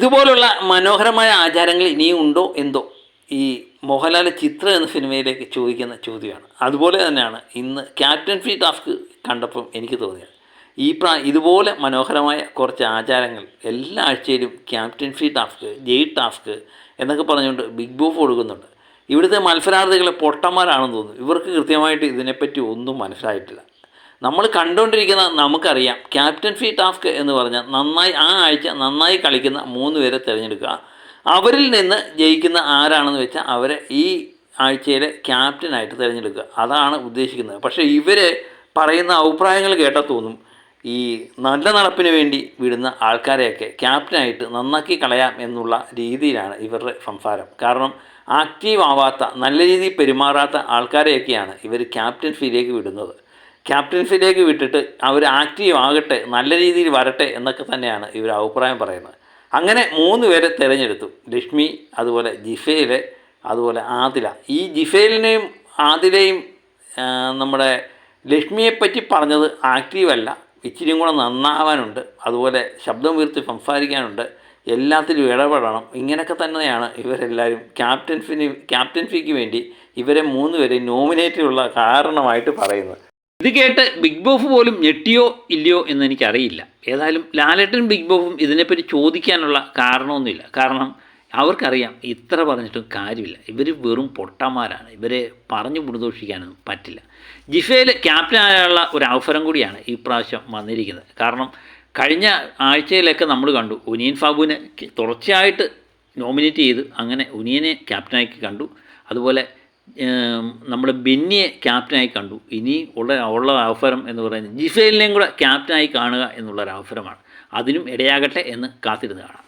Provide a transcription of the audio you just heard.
ഇതുപോലുള്ള മനോഹരമായ ആചാരങ്ങൾ ഇനിയും ഉണ്ടോ എന്തോ? ഈ മോഹൻലാൽ ചിത്ര എന്ന സിനിമയിലേക്ക് ചോദിക്കുന്ന ചോദ്യമാണ്. അതുപോലെ തന്നെയാണ് ഇന്ന് ക്യാപ്റ്റൻ ഫീ ടാസ്ക് കണ്ടപ്പം എനിക്ക് തോന്നിയത്. ഈ പ്രാ ഇതുപോലെ മനോഹരമായ കുറച്ച് ആചാരങ്ങൾ എല്ലാ ആഴ്ചയിലും ക്യാപ്റ്റൻ ഫീ ടാസ്ക് ജെയ് ടാസ്ക് എന്നൊക്കെ പറഞ്ഞുകൊണ്ട് ബിഗ് ബോസ് കൊടുക്കുന്നുണ്ട്. ഇവിടുത്തെ മത്സരാർത്ഥികളെ പൊട്ടന്മാരാണെന്ന് തോന്നുന്നു. ഇവർക്ക് കൃത്യമായിട്ട് ഇതിനെപ്പറ്റി ഒന്നും മനസ്സിലായിട്ടില്ല. നമ്മൾ കണ്ടുകൊണ്ടിരിക്കുന്ന നമുക്കറിയാം ക്യാപ്റ്റൻ ഫീ ടാസ്ക് എന്ന് പറഞ്ഞാൽ നന്നായി ആ ആഴ്ച നന്നായി കളിക്കുന്ന മൂന്ന് പേരെ തിരഞ്ഞെടുക്കുക. അവരിൽ നിന്ന് ജയിക്കുന്ന ആരാണെന്ന് വെച്ചാൽ അവരെ ഈ ആഴ്ചയിലെ ക്യാപ്റ്റനായിട്ട് തിരഞ്ഞെടുക്കുക. അതാണ് ഉദ്ദേശിക്കുന്നത്. പക്ഷേ ഇവർ പറയുന്ന അഭിപ്രായങ്ങൾ കേട്ടാൽ തോന്നും. ഈ നല്ല നടപ്പിന് വേണ്ടി വിടുന്ന ആൾക്കാരെയൊക്കെ ക്യാപ്റ്റനായിട്ട് നന്നാക്കി കളയാം എന്നുള്ള രീതിയിലാണ് ഇവരുടെ സംസാരം. കാരണം ആക്റ്റീവ് ആവാത്ത നല്ല രീതിയിൽ പെരുമാറാത്ത ആൾക്കാരെയൊക്കെയാണ് ഇവർ ക്യാപ്റ്റൻ ക്യാപ്റ്റൻസിയിലേക്ക് വിടുന്നത്. ക്യാപ്റ്റൻസിയിലേക്ക് വിട്ടിട്ട് അവർ ആക്റ്റീവ് ആകട്ടെ നല്ല രീതിയിൽ വരട്ടെ എന്നൊക്കെ തന്നെയാണ് ഇവർ അഭിപ്രായം പറയുന്നത്. അങ്ങനെ മൂന്ന് പേരെ തിരഞ്ഞെടുത്തു. ലക്ഷ്മി അതുപോലെ ജിഫേൽ അതുപോലെ ആദില. ഈ ജിഫേലിനെയും ആദിലയും നമ്മുടെ ലക്ഷ്മിയെപ്പറ്റി പറഞ്ഞത് ആക്റ്റീവല്ല ഇച്ചിരിയും കൂടെ നന്നാവാനുണ്ട്. അതുപോലെ ശബ്ദം ഉയർത്തി സംസാരിക്കാനുണ്ട്. എല്ലാത്തിലും ഇടപെടണം. ഇങ്ങനെയൊക്കെ തന്നെയാണ് ഇവരെല്ലാവരും ക്യാപ്റ്റൻസിന് ക്യാപ്റ്റൻസിക്ക് വേണ്ടി ഇവരെ മൂന്ന് പേരെ നോമിനേറ്റിലുള്ള കാരണമായിട്ട് പറയുന്നത്. ഇത് കേട്ട് ബിഗ് ബോഫ് പോലും ഞെട്ടിയോ ഇല്ലയോ എന്ന് എനിക്കറിയില്ല. ഏതായാലും ലാലേട്ടനും ബിഗ് ബോഫും ഇതിനെപ്പറ്റി ചോദിക്കാനുള്ള കാരണമൊന്നുമില്ല. കാരണം അവർക്കറിയാം ഇത്ര പറഞ്ഞിട്ടും കാര്യമില്ല. ഇവർ വെറും പൊട്ടന്മാരാണ്. ഇവരെ പറഞ്ഞു പുറദോഷിക്കാനൊന്നും പറ്റില്ല. ജിഫയിൽ ക്യാപ്റ്റനായുള്ള ഒരു അവസരം കൂടിയാണ് ഈ പ്രാവശ്യം വന്നിരിക്കുന്നത്. കാരണം കഴിഞ്ഞ ആഴ്ചയിലൊക്കെ നമ്മൾ കണ്ടു. ഉനിയൻ ഫാബുവിനെ തുടർച്ചയായിട്ട് നോമിനേറ്റ് ചെയ്ത് അങ്ങനെ ഉനിയനെ ക്യാപ്റ്റനാക്കി കണ്ടു. അതുപോലെ നമ്മൾ ബെന്നിയെ ക്യാപ്റ്റനായി കണ്ടു. ഇനി ഉള്ള ഉള്ള അവസരം എന്ന് പറയുന്നത് ജിഫേലിനെയും കൂടെ ക്യാപ്റ്റനായി കാണുക എന്നുള്ളൊരു അവസരമാണ്. അതിനും ഇടയാകട്ടെ എന്ന് കാത്തിരുന്ന് കാണാം.